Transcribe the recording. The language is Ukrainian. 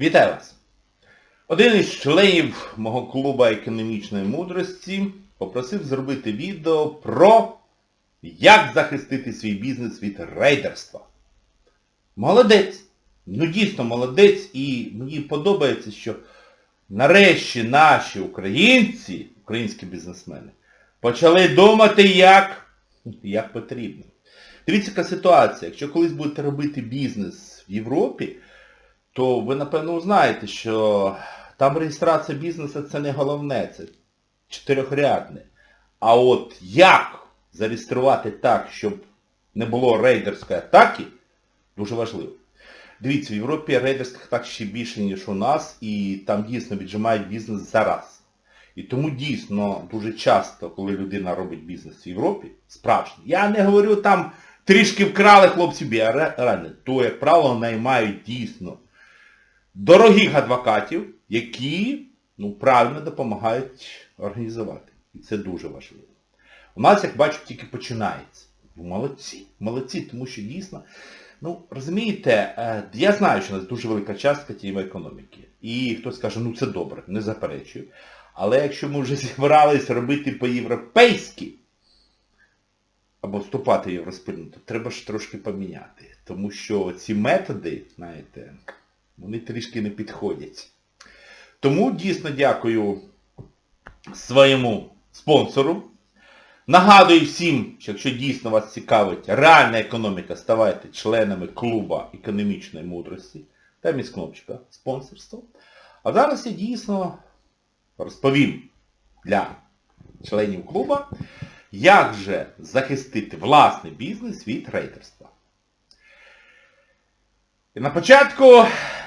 Вітаю вас! Один із членів мого клубу економічної мудрості попросив зробити відео про як захистити свій бізнес від рейдерства. Молодець! Ну дійсно молодець і мені подобається, що нарешті наші українці, українські бізнесмени, почали думати як, як потрібно. Дивіться, яка ситуація. Якщо колись будете робити бізнес в Європі, то ви, напевно, знаєте, що там реєстрація бізнесу це не головне, це чотирьохрядне. А от як зареєструвати так, щоб не було рейдерської атаки, дуже важливо. Дивіться, в Європі рейдерських атак ще більше, ніж у нас, і там дійсно віджимають бізнес зараз. І тому дійсно дуже часто, коли людина робить бізнес в Європі, справжній, я не говорю там трішки вкрали хлопці а реально, то, як правило, наймають дійсно дорогих адвокатів, які ну, правильно допомагають організувати. І це дуже важливо. У нас, як бачу, тільки починається. Молодці, молодці, тому що дійсно, ну, розумієте, е, я знаю, що у нас дуже велика частка тієї економіки. І хтось каже, ну це добре, не заперечую. Але якщо ми вже зібрались робити по-європейськи, або вступати в євроспільноту, треба ж трошки поміняти. Тому що ці методи, знаєте, вони трішки не підходять. Тому дійсно дякую своєму спонсору. Нагадую всім, що якщо дійсно вас цікавить реальна економіка, ставайте членами клуба економічної мудрості. Там є кнопочка спонсорство. А зараз я дійсно розповім для членів клуба, як же захистити власний бізнес від рейдерства. І на початку